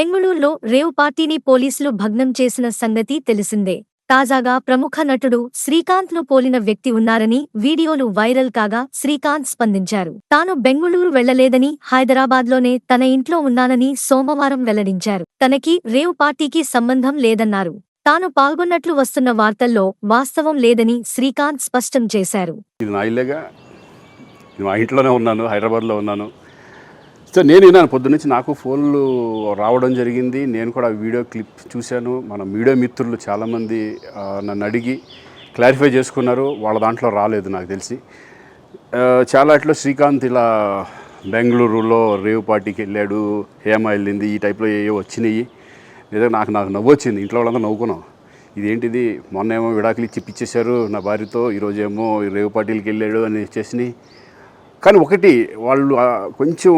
బెంగళూరులో రేవ్ పార్టీని పోలీసులు భగ్నం చేసిన సంగతి తెలిసిందే. తాజాగా ప్రముఖ నటుడు శ్రీకాంత్ను పోలిన వ్యక్తి ఉన్నారని వీడియోలు వైరల్ కాగా శ్రీకాంత్ స్పందించారు. తాను బెంగుళూరు వెళ్ళలేదని హైదరాబాద్లోనే తన ఇంట్లో ఉన్నానని సోమవారం వెల్లడించారు. తనకి రేవ్ పార్టీకి సంబంధం లేదన్నారు. తాను పాల్గొన్నట్లు వస్తున్న వార్తల్లో వాస్తవం లేదని శ్రీకాంత్ స్పష్టం చేశారు. ఇది నా ఇల్లేగా మా ఇంట్లోనే ఉన్నాను హైదరాబాద్లో ఉన్నాను. సో నేను విన్నాను పొద్దున్నుంచి నాకు ఫోన్లు రావడం జరిగింది. నేను కూడా వీడియో క్లిప్ చూశాను. మన మీడియా మిత్రులు చాలామంది నన్ను అడిగి క్లారిఫై చేసుకున్నారు. వాళ్ళ దాంట్లో రాలేదు నాకు తెలిసి. చాలా ఇట్లా శ్రీకాంత్ ఇలా బెంగళూరులో రేవ్ పార్టీకి వెళ్ళాడు హేమ వెళ్ళింది ఈ టైప్లో ఏవో వచ్చినాయి. నిజంగా నాకు నాకు నవ్వు వచ్చింది. ఇంట్లో వాళ్ళందరూ నవ్వుకున్నాం. ఇదేంటిది? మొన్న ఏమో విడాకులు ఇచ్చి పిచ్చేశారు నా భార్యతో. ఈరోజేమో రేవు పార్టీలకి వెళ్ళాడు అని చేసినాయి. కానీ ఒకటి వాళ్ళు కొంచెం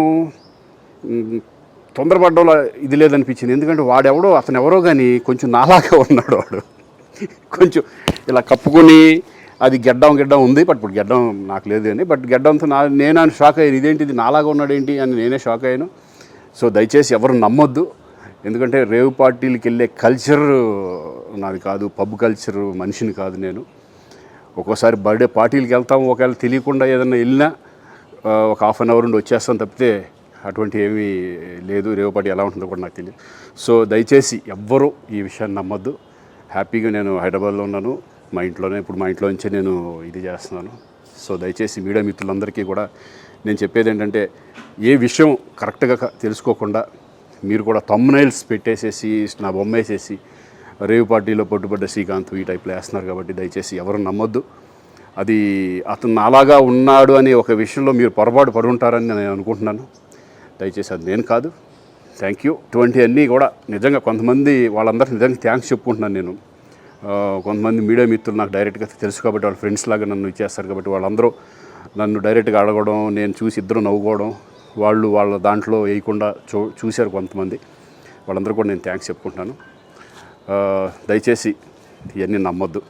తొందరపడ్డంలో ఇది లేదనిపించింది. ఎందుకంటే వాడెవడో అతను ఎవరో కానీ కొంచెం నాలాగా ఉన్నాడు వాడు. కొంచెం ఇలా కప్పుకొని అది గెడ్డం గెడ్డం ఉంది బట్ ఇప్పుడు గెడ్డం నాకు లేదు అని. బట్ గెడ్డంతో నా నేను ఆయన షాక్ అయ్యాను. ఇదేంటిది నాలాగా ఉన్నాడు ఏంటి అని నేనే షాక్ అయ్యాను. సో దయచేసి ఎవరు నమ్మొద్దు. ఎందుకంటే రేవ్ పార్టీలకి వెళ్ళే కల్చర్ నాది కాదు పబ్ కల్చర్ మనిషిని కాదు నేను. ఒక్కోసారి బర్త్డే పార్టీలకి వెళ్తాం ఒకవేళ తెలియకుండా ఏదైనా వెళ్ళినా ఒక హాఫ్ అన్ అవర్ నుండి వచ్చేస్తాం తప్పితే అటువంటి ఏమీ లేదు. రేవ్ ఎలా ఉంటుందో కూడా నాకు తెలియదు. సో దయచేసి ఎవ్వరూ ఈ విషయాన్ని నమ్మొద్దు. హ్యాపీగా నేను హైదరాబాద్లో ఉన్నాను. మా ఇంట్లోనే ఇప్పుడు మా ఇంట్లో నుంచే నేను ఇది చేస్తున్నాను. సో దయచేసి మీడియా మిత్రులందరికీ కూడా నేను చెప్పేది ఏంటంటే ఏ విషయం కరెక్ట్గా తెలుసుకోకుండా మీరు కూడా తమ్నైల్స్ పెట్టేసేసి నా బొమ్మ వేసేసి రేవు పార్టీలో పట్టుబడ్డ శ్రీకాంత్ ఈ టైప్లో వేస్తున్నారు కాబట్టి దయచేసి ఎవరు నమ్మొద్దు. అది అతను అలాగా ఉన్నాడు అనే ఒక విషయంలో మీరు పొరపాటు పడి ఉంటారని నేను అనుకుంటున్నాను. దయచేసి అది నేను కాదు. థ్యాంక్ యూ ఇటువంటి అన్నీ కూడా నిజంగా కొంతమంది వాళ్ళందరికీ నిజంగా థ్యాంక్స్ చెప్పుకుంటున్నాను నేను. కొంతమంది మీడియా మిత్రులు నాకు డైరెక్ట్గా తెలుసు కాబట్టి వాళ్ళ ఫ్రెండ్స్ లాగా నన్ను ఇచ్చేస్తారు కాబట్టి వాళ్ళందరూ నన్ను డైరెక్ట్గా అడగడం నేను చూసి ఇద్దరు నవ్వుకోవడం వాళ్ళు వాళ్ళ దాంట్లో వేయకుండా చూ చూశారు కొంతమంది. వాళ్ళందరూ కూడా నేను థ్యాంక్స్ చెప్పుకుంటున్నాను. దయచేసి ఇవన్నీ నమ్మొద్దు.